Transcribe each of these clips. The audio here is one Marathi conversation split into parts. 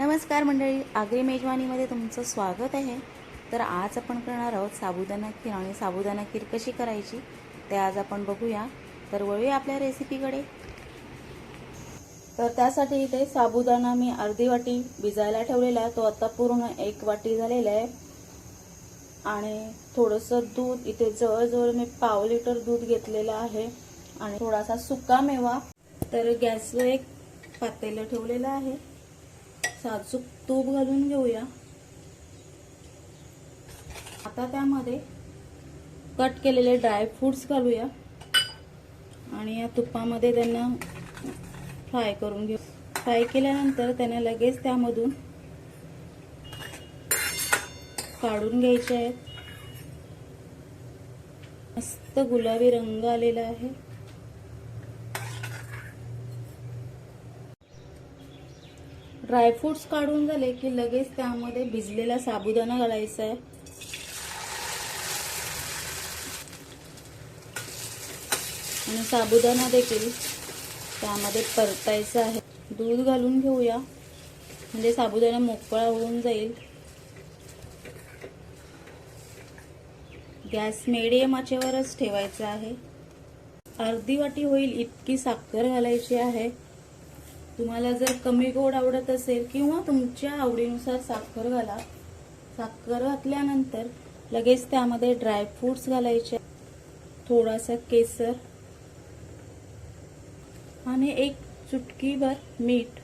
नमस्कार मंडळी आगरी मेजवानीमध्ये तुमचं स्वागत आहे. तर आज आपण करणार आहोत साबुदाणा खीर आणि साबुदाणा खीर कशी करायची ते आज आपण बघूया. तर वळूया आपल्या रेसिपीकडे. तर त्यासाठी इथे साबुदाणा मी अर्धी वाटी भिजायला ठेवलेला आहे. तो आता पूर्ण एक वाटी झालेला आहे. आणि थोडंसं दूध इथे जवळजवळ मी पाव लिटर दूध घेतलेलं आहे. आणि थोडासा सुका मेवा. तर गॅसवर एक पातेलं ठेवलेलं आहे. साजूक तूप घालून घेऊया. आता त्यामध्ये कट केलेले ड्रायफ्रूट्स घालूया. आणि या तुपामध्ये त्यांना फ्राय करून घेऊ. फ्राय केल्यानंतर त्यांना लगेच त्यामधून काढून घ्यायचे आहेत. मस्त गुलाबी रंग आलेला आहे. ड्रायफ्रूट्स काढून झाले की लगेच त्यामध्ये भिजलेला साबुदाणा घालायचा आहे. आणि साबुदाणा देखील त्यामध्ये परतायचं आहे. दूध घालून घेऊया. म्हणजे साबुदाणा मोकळा होऊन जाईल. गॅस मिडियम आचेवरच ठेवायचा आहे. अर्धी वाटी होईल इतकी साखर घालायची आहे. तुम्हाला जर कमी गोड आवडत असेल किंवा तुमच्या आवडीनुसार साखर घाला. साखर घातल्यानंतर लगेच त्यामध्ये ड्रायफ्रुट्स घालायचे. थोडासा केसर आणि एक चुटकीभर मीठ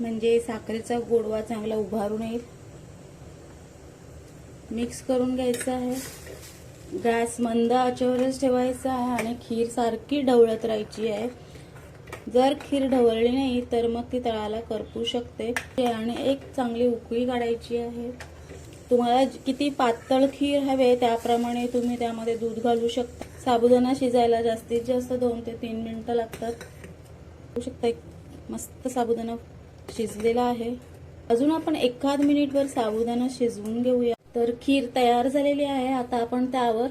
म्हणजे साखरेचा गोडवा चांगला उभारून येईल. मिक्स करून घ्यायचं आहे. गॅस मंद आचेवरच ठेवायचा आहे आणि खीर सारखी ढवळत राहायची आहे. जर खीर ढवळली नाही तर मग ती तळाला करपू शकते. आणि एक चांगली उकळी काढायची आहे. तुम्हाला किती पातळ खीर हवे त्याप्रमाणे तुम्ही त्यामध्ये दूध घालू शकता. साबुदाणा शिजायला जास्तीत जास्त दोन ते तीन मिनिटं लागतात. शकता एक मस्त साबुदाणा शिजलेला आहे. अजून आपण एखाद मिनिटभर साबुदाणा शिजवून घेऊया. तर खीर तयार झालेली आहे. आता आपण त्यावर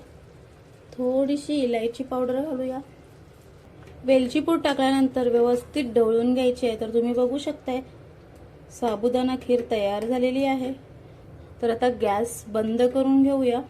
थोडीशी इलायची पावडर घालूया. वेलची पूड टाकल्यानंतर व्यवस्थित ढवळून घ्यायची आहे. तर तुम्ही बघू शकताय साबुदाणा खीर तयार झालेली आहे. तर आता गॅस बंद करून घेऊया.